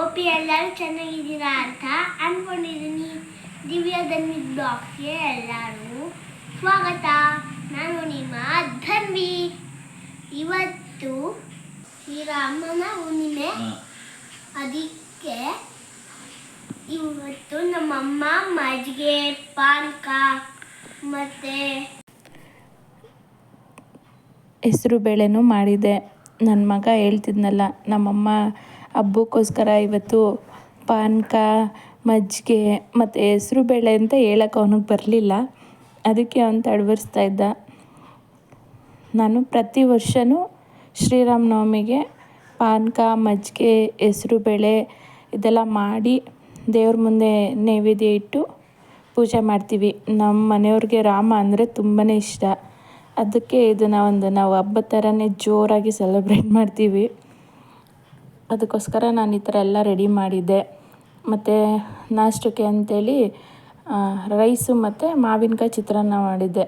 ಓಪಿ ಎಲ್ಲರೂ ಚೆನ್ನಾಗಿದ್ದೀರಾ ಅಂತ ಅಂದ್ಕೊಂಡಿದ್ದೀನಿ ದಿವ್ಯಾ ಧನ್ವಿ ಬ್ಲಾಗ್ಸ್ಗೆ ಎಲ್ಲರೂ ಸ್ವಾಗತ. ನಾನು ನಿಮ್ಮ ಧನ್ವಿ. ಇವತ್ತು ಶ್ರೀರಾಮನ ಹುಣ್ಣಿಮೆ. ಅದಕ್ಕೆ ಇವತ್ತು ನಮ್ಮಮ್ಮ ಮಜ್ಜಿಗೆ ಪಾನಕ ಮತ್ತೆ ಹೆಸರು ಬೇಳೆನೂ ಮಾಡಿದೆ. ನನ್ನ ಮಗ ಹೇಳ್ತಿದ್ನಲ್ಲ ನಮ್ಮಮ್ಮ ಹಬ್ಬಕ್ಕೋಸ್ಕರ ಇವತ್ತು ಪಾನಕ, ಮಜ್ಜಿಗೆ ಮತ್ತು ಹೆಸ್ರು ಬೇಳೆ ಅಂತ ಹೇಳಕ್ಕೆ ಅವನಿಗೆ ಬರಲಿಲ್ಲ. ಅದಕ್ಕೆ ಅವನು ತಡವರಿಸ್ತಾ ಇದ್ದ. ನಾನು ಪ್ರತಿ ವರ್ಷವೂ ಶ್ರೀರಾಮನವಮಿಗೆ ಪಾನಕ, ಮಜ್ಜಿಗೆ, ಹೆಸ್ರು ಬೇಳೆ ಇದೆಲ್ಲ ಮಾಡಿ ದೇವ್ರ ಮುಂದೆ ನೈವೇದ್ಯ ಇಟ್ಟು ಪೂಜೆ ಮಾಡ್ತೀವಿ. ನಮ್ಮ ಮನೆಯವ್ರಿಗೆ ರಾಮ ಅಂದರೆ ತುಂಬಾ ಇಷ್ಟ. ಅದಕ್ಕೆ ಇದನ್ನು ಒಂದು ನಾವು ಹಬ್ಬದ ಥರನೇ ಜೋರಾಗಿ ಸೆಲೆಬ್ರೇಟ್ ಮಾಡ್ತೀವಿ. ಅದಕ್ಕೋಸ್ಕರ ನಾನು ಈ ಥರ ಎಲ್ಲ ರೆಡಿ ಮಾಡಿದ್ದೆ. ಮತ್ತು ನಾಷ್ಟಕ್ಕೆ ಅಂತೇಳಿ ರೈಸು ಮತ್ತು ಮಾವಿನಕಾಯಿ ಚಿತ್ರಾನ್ನ ಮಾಡಿದ್ದೆ.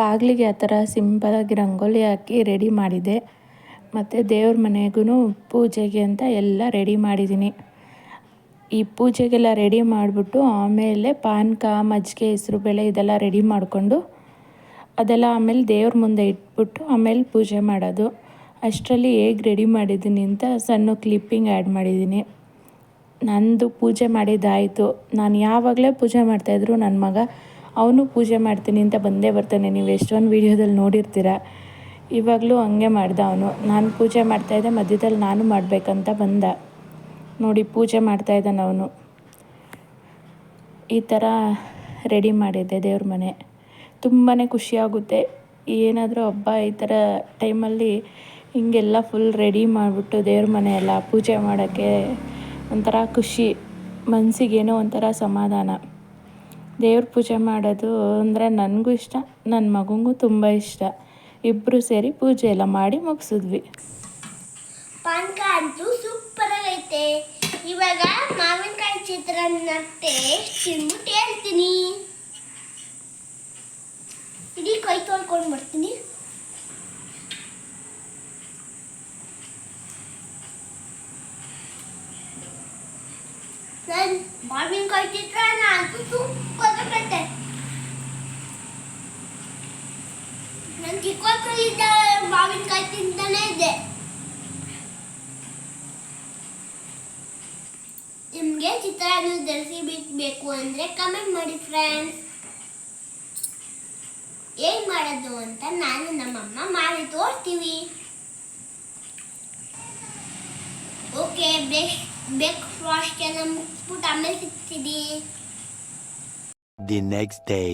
ಬಾಗಿಲಿಗೆ ಆ ಥರ ಸಿಂಪಲಾಗಿ ರಂಗೋಲಿ ಹಾಕಿ ರೆಡಿ ಮಾಡಿದೆ. ಮತ್ತು ದೇವ್ರ ಮನೆಗೂ ಪೂಜೆಗೆ ಅಂತ ಎಲ್ಲ ರೆಡಿ ಮಾಡಿದ್ದೀನಿ. ಈ ಪೂಜೆಗೆಲ್ಲ ರೆಡಿ ಮಾಡಿಬಿಟ್ಟು ಆಮೇಲೆ ಪಾನಕ ಮಜ್ಜಿಗೆ, ಹೆಸರು, ಬೇಳೆ ಇದೆಲ್ಲ ರೆಡಿ ಮಾಡಿಕೊಂಡು ಅದೆಲ್ಲ ಆಮೇಲೆ ದೇವ್ರ ಮುಂದೆ ಇಟ್ಬಿಟ್ಟು ಆಮೇಲೆ ಪೂಜೆ ಮಾಡೋದು. ಅಷ್ಟರಲ್ಲಿ ಹೇಗೆ ರೆಡಿ ಮಾಡಿದ್ದೀನಿ ಅಂತ ಸಣ್ಣ ಕ್ಲಿಪ್ಪಿಂಗ್ ಆ್ಯಡ್ ಮಾಡಿದ್ದೀನಿ. ನಂದು ಪೂಜೆ ಮಾಡಿದ್ದಾಯಿತು. ನಾನು ಯಾವಾಗಲೇ ಪೂಜೆ ಮಾಡ್ತಾಯಿದ್ರು ನನ್ನ ಮಗ ಅವನು ಪೂಜೆ ಮಾಡ್ತೀನಿ ಅಂತ ಬಂದೇ ಬರ್ತಾನೆ. ನೀವು ಎಷ್ಟೊಂದು ವೀಡಿಯೋದಲ್ಲಿ ನೋಡಿರ್ತೀರ. ಇವಾಗಲೂ ಹಂಗೆ ಮಾಡ್ದ ಅವನು. ನಾನು ಪೂಜೆ ಮಾಡ್ತಾಯಿದ್ದೆ ಮಧ್ಯದಲ್ಲಿ ನಾನು ಮಾಡಬೇಕಂತ ಬಂದ. ನೋಡಿ, ಪೂಜೆ ಮಾಡ್ತಾಯಿದ್ದಾನೆ ಅವನು. ಈ ಥರ ರೆಡಿ ಮಾಡಿದ್ದೆ ದೇವ್ರ ಮನೆ. ತುಂಬಾ ಖುಷಿಯಾಗುತ್ತೆ ಏನಾದರೂ ಹಬ್ಬ ಈ ಥರ ಟೈಮಲ್ಲಿ ಹಿಂಗೆಲ್ಲ ಫುಲ್ ರೆಡಿ ಮಾಡಿಬಿಟ್ಟು ದೇವ್ರ ಮನೆ ಎಲ್ಲ ಪೂಜೆ ಮಾಡೋಕ್ಕೆ ಒಂಥರ ಖುಷಿ. ಮನಸ್ಸಿಗೇನೋ ಒಂಥರ ಸಮಾಧಾನ. ದೇವ್ರ ಪೂಜೆ ಮಾಡೋದು ಅಂದರೆ ನನಗೂ ಇಷ್ಟ ನನ್ನ ಮಗನಿಗೂ ತುಂಬ ಇಷ್ಟ. ಇಬ್ಬರು ಸೇರಿ ಪೂಜೆ ಎಲ್ಲ ಮಾಡಿ ಮುಗಿಸಿದ್ವಿ. ಪಾನಕ ಅಂತೂ ಸೂಪರ್ ಆಗೈತೆ ಇವಾಗ ಮಾವಿನಕಾಯಿ ಚಿತ್ರಾನ್ನ ಟೇಸ್ಟ್ ತಿಂದ್ಬಿಟ್ಟು ಹೇಳ್ತೀನಿ. ಇಡೀ ಕೈ ತೊಳ್ಕೊಂಡು ಬರ್ತೀನಿ ನನ್ ಮಾವಿನಕಾಯಿ ಚಿತ್ರಾನ್ನ ಅಂತೂ ಸೂಪರ್ ಆಗೈತೆ ನಾನು ಚಿಕ್ಕ ವಯಸ್ಸಲ್ಲಿದ್ದ ಮಾವಿನಕಾಯಿ ತಿಂತಾನೆ ಇದ್ದೆ ನಿಮಗೆ ಚಿತ್ರಾನ್ನ ರೆಸಿಪಿ ಬೇಕು ಅಂದರೆ ಕಮೆಂಟ್ ಮಾಡಿ ಫ್ರೆಂಡ್ಸ್ ಏನ್ ಮಾಡೋದು ಅಂತ ನಾನು ನಮ್ಮಮ್ಮ ಮಾಡಿ ತೋರ್ತೀವಿ okay break ಬ್ರೇಕ್ಫಾಸ್ಟ್ ಎಲ್ಲ ಮುಗಿಸ್ಬಿಟ್ಟು ಆಮೇಲೆ ಸಿಗ್ತೀನಿ The next day.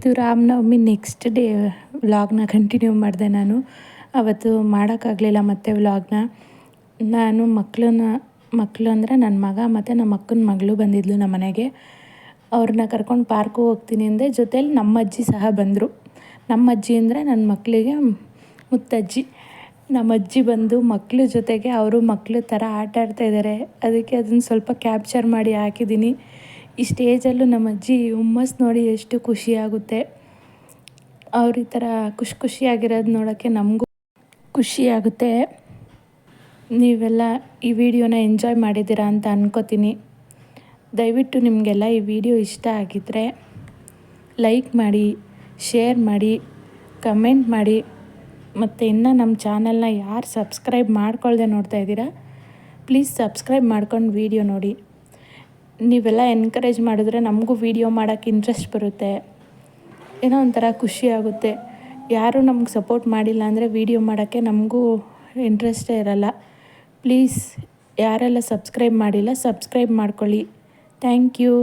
ಇದು ರಾಮನವಮಿ ನೆಕ್ಸ್ಟ್ ಡೇ ವ್ಲಾಗ್ನ ಕಂಟಿನ್ಯೂ ಮಾಡಿದೆ ನಾನು. ಅವತ್ತು ಮಾಡೋಕ್ಕಾಗಲಿಲ್ಲ ಮತ್ತೆ ವ್ಲಾಗ್ನ ನಾನು ಮಕ್ಕಳನ್ನ ಮಕ್ಕಳು ಅಂದರೆ ನನ್ನ ಮಗ ಮತ್ತು ನಮ್ಮ ಅಕ್ಕನ ಮಗಳು ಬಂದಿದ್ಲು ನಮ್ಮ ಮನೆಗೆ. ಅವ್ರನ್ನ ಕರ್ಕೊಂಡು ಪಾರ್ಕು ಹೋಗ್ತೀನಿ ಅಂದೆ. ಜೊತೇಲಿ ನಮ್ಮ ಅಜ್ಜಿ ಸಹ ಬಂದರು. ನಮ್ಮ ಅಜ್ಜಿ ಅಂದರೆ ನನ್ನ ಮಕ್ಕಳಿಗೆ ಮುತ್ತಜ್ಜಿ. ನಮ್ಮ ಅಜ್ಜಿ ಬಂದು ಮಕ್ಕಳ ಜೊತೆಗೆ ಅವರು ಮಕ್ಕಳ ಥರ ಆಟ ಆಡ್ತಾ ಇದ್ದಾರೆ ಅದಕ್ಕೆ ಅದನ್ನು ಸ್ವಲ್ಪ ಕ್ಯಾಪ್ಚರ್ ಮಾಡಿ ಹಾಕಿದ್ದೀನಿ. ಈ ಸ್ಟೇಜಲ್ಲೂ ನಮ್ಮ ಅಜ್ಜಿ ಹುಮ್ಮಸ್ ನೋಡಿ ಎಷ್ಟು ಖುಷಿಯಾಗುತ್ತೆ. ಅವ್ರ ಈ ಥರ ಖುಷಿ ಖುಷಿಯಾಗಿರೋದು ನೋಡೋಕ್ಕೆ ನಮಗೂ ಖುಷಿಯಾಗುತ್ತೆ. ನೀವೆಲ್ಲ ಈ ವಿಡಿಯೋನ ಎಂಜಾಯ್ ಮಾಡಿದ್ದೀರಾ ಅಂತ ಅನ್ಕೋತೀನಿ. ದಯವಿಟ್ಟು ನಿಮಗೆಲ್ಲ ಈ ವಿಡಿಯೋ ಇಷ್ಟ ಆಗಿದ್ದರೆ ಲೈಕ್ ಮಾಡಿ, ಶೇರ್ ಮಾಡಿ, ಕಮೆಂಟ್ ಮಾಡಿ. ಮತ್ತು ಇನ್ನೂ ನಮ್ಮ ಚಾನಲ್ನ ಯಾರು ಸಬ್ಸ್ಕ್ರೈಬ್ ಮಾಡ್ಕೊಳ್ದೆ ನೋಡ್ತಾ ಇದ್ದೀರಾ, ಪ್ಲೀಸ್ ಸಬ್ಸ್ಕ್ರೈಬ್ ಮಾಡ್ಕೊಂಡು ವಿಡಿಯೋ ನೋಡಿ. ನೀವೆಲ್ಲ ಎನ್ಕರೇಜ್ ಮಾಡಿದ್ರೆ ನಮಗೂ ವಿಡಿಯೋ ಮಾಡೋಕ್ಕೆ ಇಂಟ್ರೆಸ್ಟ್ ಬರುತ್ತೆ. ಏನೋ ಒಂಥರ ಖುಷಿ ಆಗುತ್ತೆ. ಯಾರೂ ನಮ್ಗೆ ಸಪೋರ್ಟ್ ಮಾಡಿಲ್ಲ ಅಂದರೆ ವೀಡಿಯೋ ಮಾಡೋಕ್ಕೆ ನಮಗೂ ಇಂಟ್ರೆಸ್ಟೇ ಇರಲ್ಲ. ಪ್ಲೀಸ್ ಯಾರೆಲ್ಲ ಸಬ್ಸ್ಕ್ರೈಬ್ ಮಾಡಿಲ್ಲ ಸಬ್ಸ್ಕ್ರೈಬ್ ಮಾಡ್ಕೊಳ್ಳಿ. Thank you